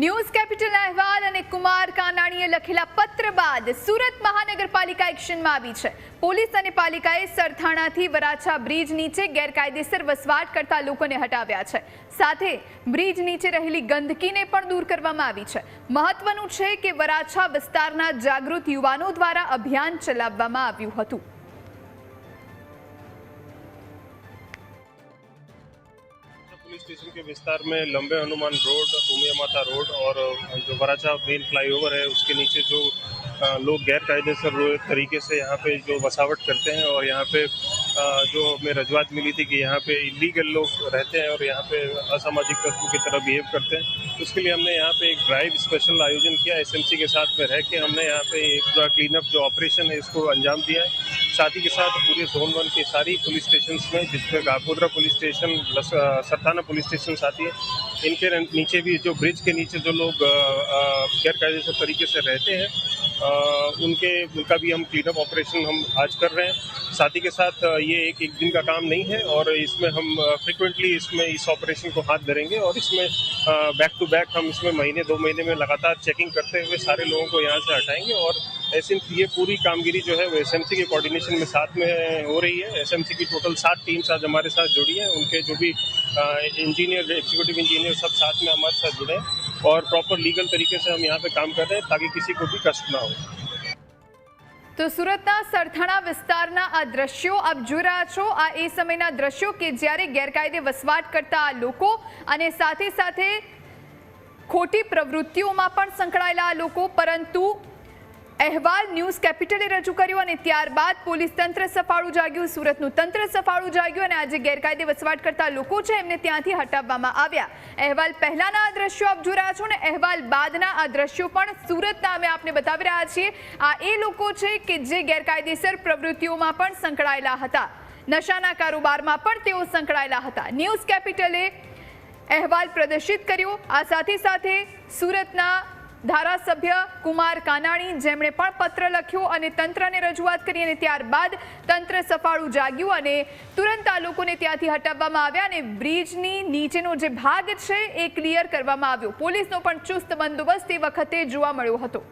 News capital અહેવાલ અને કુમાર કાનાણીએ લખેલા પત્ર બાદ સુરત મહાનગરપાલિકા એક્શનમાં આવી છે. પોલીસ અને પાલિકાએ સરથાણાથી વરાછા બ્રિજ નીચે ગેરકાયદેસર વસવાટ કરતા લોકોને હટાવ્યા છે. સાથે બ્રિજ નીચે રહેલી ગંદકીને પણ દૂર કરવામાં આવી છે. મહત્વનું છે કે વરાછા વિસ્તારના જાગૃત યુવાનો દ્વારા અભિયાન ચલાવવામાં આવ્યું હતું. पुलिस स्टेशन के विस्तार में लंबे हनुमान रोड, उमिया माता रोड और जो बराचा मेन फ्लाईओवर है, उसके नीचे जो लोग गैर कायदेसर तरीके से यहाँ पे जो बसावट करते हैं और यहाँ पे जो हमें रजूआत मिली थी कि यहाँ पे इलीगल लोग रहते हैं और यहाँ पे असामाजिक तत्वों की तरह बिहेव करते हैं, उसके लिए हमने यहाँ पे एक ड्राइव स्पेशल आयोजन किया। एसएमसी के साथ में रह के हमने यहाँ पे पूरा क्लीन अप जो ऑपरेशन है, इसको अंजाम दिया है। साथ ही के साथ पूरे जोन वन के सारी पुलिस स्टेशन में जिसमें Kapodra police station Sarthana police station आती है, इनके नीचे भी जो ब्रिज के नीचे जो लोग गैर कायदेसर तरीके से रहते हैं उनके, उनका भी हम क्लीन अप ऑपरेशन हम आज कर रहे हैं। साथ ही के साथ ये एक एक दिन का काम नहीं है और इसमें हम फ्रिक्वेंटली इसमें इस ऑपरेशन को हाथ धरेंगे और इसमें बैक टू बैक हम इसमें महीने, दो महीने में लगातार चेकिंग करते हुए सारे लोगों को यहाँ से हटाएँगे और ऐसे ये पूरी कामगिरी जो है वो SMC के कोऑर्डिनेशन में साथ में हो रही है। एसएमसी की टोटल सात टीम्स आज हमारे साथ जुड़ी हैं। उनके जो भी इंजीनियर एग्जीक्यूटिव इंजीनियर सब साथ में हमारे साथ जुड़े हैं। और प्रॉपर लीगल तरीके से हम यहाँ पे काम कर रहे हैं ताकि किसी को भी कष्ट ना हो તો સુરતના સરથાણા વિસ્તારના આ દ્રશ્યો આપ જોઈ રહ્યા છો આ એ સમયના દ્રશ્યો કે જ્યારે ગેરકાયદે વસવાટ કરતા આ લોકો અને સાથે સાથે ખોટી પ્રવૃત્તિઓમાં પણ સંકળાયેલા આ લોકો પરંતુ અહેવાલ ન્યૂઝ કેપિટલે રજૂ કર્યો અને ત્યારબાદ પોલીસ તંત્ર સફાળું જાગ્યું. સુરતનું તંત્ર સફાળું જાગ્યું અને આજે ગેરકાયદે વસવાટ કરતા લોકો છે એમને ત્યાંથી હટાવવામાં આવ્યા. અહેવાલ પહેલાના આ દ્રશ્યો આપ જોઈ રહ્યા છો ને અહેવાલ બાદના આ દ્રશ્યો પણ સુરતના અમે આપને બતાવી રહ્યા છીએ. આ એ લોકો છે કે જે ગેરકાયદેસર પ્રવૃત્તિઓમાં પણ સંકળાયેલા હતા. નશાના કારોબારમાં પણ તેઓ સંકળાયેલા હતા. ન્યૂઝ કેપિટલે અહેવાલ પ્રદર્શિત કર્યો. આ સાથે સાથે સુરતના ધારાસભ્ય કુમાર કાનાણી જેમણે પણ પત્ર લખ્યો અને તંત્રને રજૂઆત કરી અને ત્યારબાદ તંત્ર સફાળું જાગ્યું અને તુરંત આ લોકોને ત્યાંથી હટાવવામાં આવ્યા અને બ્રિજની નીચેનો જે ભાગ છે એ ક્લિયર કરવામાં આવ્યો. પોલીસનો પણ ચુસ્ત બંદોબસ્ત તે વખતે જોવા મળ્યો હતો.